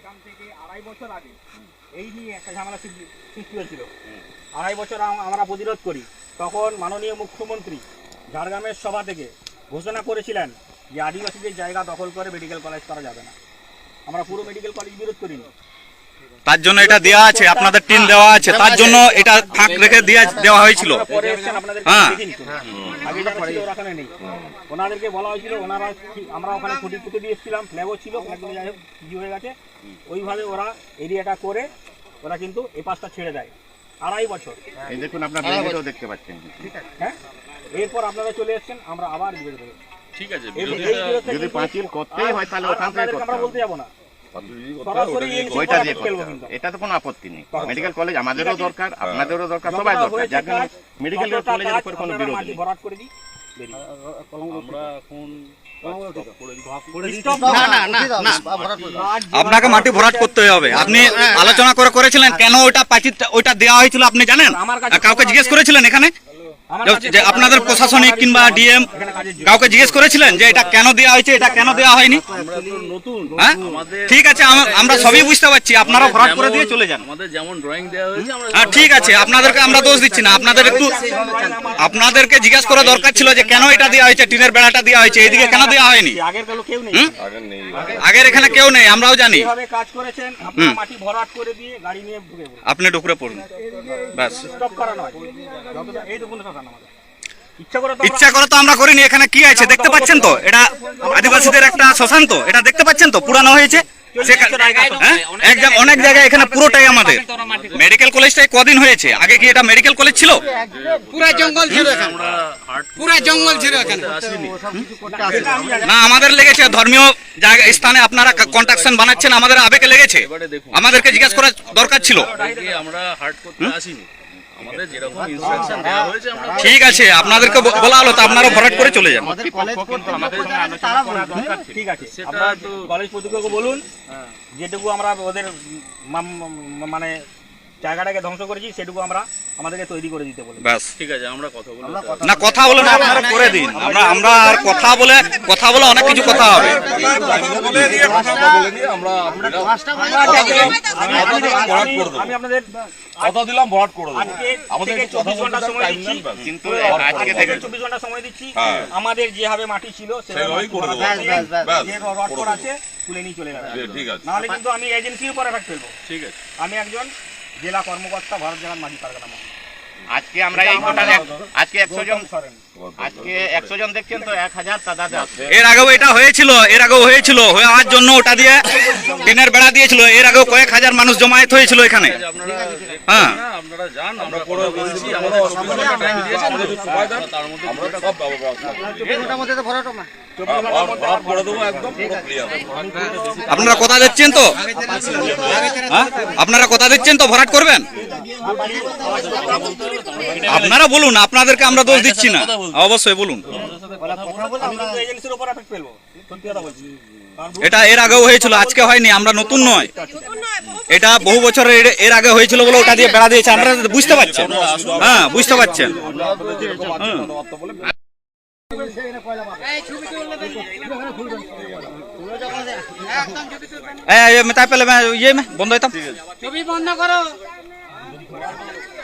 এখান থেকে আড়াই বছর আগে এই নিয়ে একটা ঝামেলা সৃষ্টি সৃষ্টি হয়েছিল। আড়াই বছর আমরা প্রতিরোধ করি। তখন মাননীয় মুখ্যমন্ত্রী ঝাড়গ্রামের সভা থেকে ঘোষণা করেছিলেন যে আদিবাসীদের জায়গা দখল করে মেডিকেল কলেজ করা যাবে না। আমরা পুরো মেডিকেল কলেজ বিরোধ করিনি। তার জন্য এটা দেওয়া আছে আপনাদের টিন দেওয়া আছে তার জন্য এটা ফাঁক রেখে দিয়ে দেওয়া হয়েছিল। হ্যাঁ। ওনাদেরকে বলা হয়েছিল ওনারা আমরা ওখানে খুঁটি পুঁতে দিয়ে ফ্ল্যাগও ছিল ফ্ল্যাগগুলো যাই হোক হয়ে গেছে। ওইভাবে ওরা এরিয়াটা করে ওরা কিন্তু এ পাশটা ছেড়ে দেয়। আড়াই বছর। দেখুন আপনার দেখতে পাচ্ছেন। হ্যাঁ? এরপর আপনারা চলে এসেছেন আমরা আবার বিরোধ ঠিক আছে এই- এই যদি পাঁচিল করতেই হয় তাহলে ওখান থেকে আমরা বলতে যাব না। এটা তো কোনো আপত্তি নেই। মেডিকেল কলেজ আমাদেরও দরকার আপনাদেরও দরকার সবাই দরকার। যার মেডিকেল কলেজের কাজ উপর কোনো বিরোধ নেই। আপনাকে মাটি ভরাট করতে হবে। আপনি আলোচনা করে করেছিলেন কেন ওইটা পাচিরটা ওইটা দেওয়া হয়েছিল আপনি জানেন? কাউকে জিজ্ঞেস করেছিলেন এখানে? যে- আপনাদের প্রশাসনিক কিংবা ডিএম। কাউকে জিজ্ঞেস করেছিলেন যে এটা কেন দেওয়া হয়েছে এটা কেন দেওয়া হয়নি? হ্যাঁ? ঠিক আছে আমরা সবই বুঝতে পারছি আপনারা ভরাট করে দিয়ে চলে যান। হ্যাঁ ঠিক আছে আপনাদেরকে আমরা দোষ দিচ্ছি না আপনাদের একটু আপনাদেরকে জিজ্ঞাসা করা দরকার ছিল যে কেন এটা দেওয়া হয়েছে টিনের বেড়াটা দেওয়া হয়েছে এইদিকে কেন দেওয়া হয়নি? আগের এখানে কেউ নেই আমরাও জানি। যেভাবে কাজ করেছেন আপনারা মাটি ভরাট করে দিয়ে গাড়ি নিয়ে ঢুকে পড়ুন। আপনি ডুকরে পড়ুন। ব্যাস স্টপ করা আমাদের। ইচ্ছা করে তো আমরা- করিনি এখানে কি আছে দেখতে পাচ্ছেন তো? এটা আদিবাসীদের একটা শ্মশান তো এটা দেখতে পাচ্ছেন তো? পুরানো হয়েছে। হ্যাঁ? অনেক জায়গায় এখানে পুরোটাই আমাদের। মেডিকেল কলেজটাই কদিন হয়েছে? আগে কি এটা মেডিকেল কলেজ ছিল? পুরা জঙ্গল ছিল পুরা জঙ্গল এখানে। না আমাদের লেগেছে। ধর্মীয় জায়গা স্থানে আপনারা কন্ট্রাকশন বানাচ্ছেন আমাদের আবেগে লেগেছে। আমাদেরকে জিজ্ঞাসা করা দরকার ছিল। আমরা হার্ট করতে আসিনি। আমাদের যেরকম ইনস্ট্রাকশন দেওয়া হয়েছে আমরা ঠিক আছে আপনাদেরকে বলা হলো তো আপনারা ভরাট করে চলে যান। আমাদের পক্ষ কিন্তু আমাদের সঙ্গে আলোচনা করা দরকার ঠিক আছে। আপনারা কলেজ কর্তৃপক্ষকে বলুন যেটুকু আমরা ওদের মানে জায়গাটাকে ধ্বংস করেছি সেটুকু আমরা আমাদেরকে তৈরি করে দিতে বলি ব্যাস। ঠিক আছে আমরা কথা বলব না কথা বলে না আপনারা করে দিন। আমরা আমরা আর কথা বলে কথা বলে অনেক কিছু কথা হবে। আমি আমি আপনাদের কথা দিলাম ভরাট করে দেবো। আমাদের থেকে একটু কথা 24 ঘণ্টা সময় দিচ্ছি। কিন্তু আজকে থেকে থেকে 24 ঘণ্টা সময় দিচ্ছি। আমাদের যেভাবে মাটি ছিল সেভাবেই করে দেবো। যে রড করা আছে তুলে নিয়ে চলে যাবে। ঠিক আছে। নাহলে কিন্তু আমি এজেন্সির উপর এফেক্ট ফেলব। ঠিক আছে। আমি একজন জেলা কর্মকর্তা ভারত জেলার মাঝি পারগানা। আজকে আমরা এই টোটাল আজকে একশো জন এর আগেও হয়েছিল জন্য ওটা দিয়ে বেড়া দিয়েছিল। এর আগেও কয়েক হাজার মানুষ জমায়েত হয়েছিল এখানে। হ্যাঁ। আপনারা কথা দিচ্ছেন তো? হ্যাঁ? আপনারা কথা দিচ্ছেন তো? ভরাট করবেন? আপনারা বলুন আপনাদেরকে আমরা দোষ দিচ্ছি না। অবশ্যই বলুন। এটা এর আগেও হয়েছিল আজকে হয়নি আমরা নতুন নয়। এটা বহু বছরের এর আগে হয়েছিল বলে ওটা দিয়ে বেড়া দিয়েছে আমরা বুঝতে পারছেন। হ্যাঁ বুঝতে পারছেন। হ্যাঁ। পেলে ইয়ে বন্ধ হইতাম। বন্ধ করো।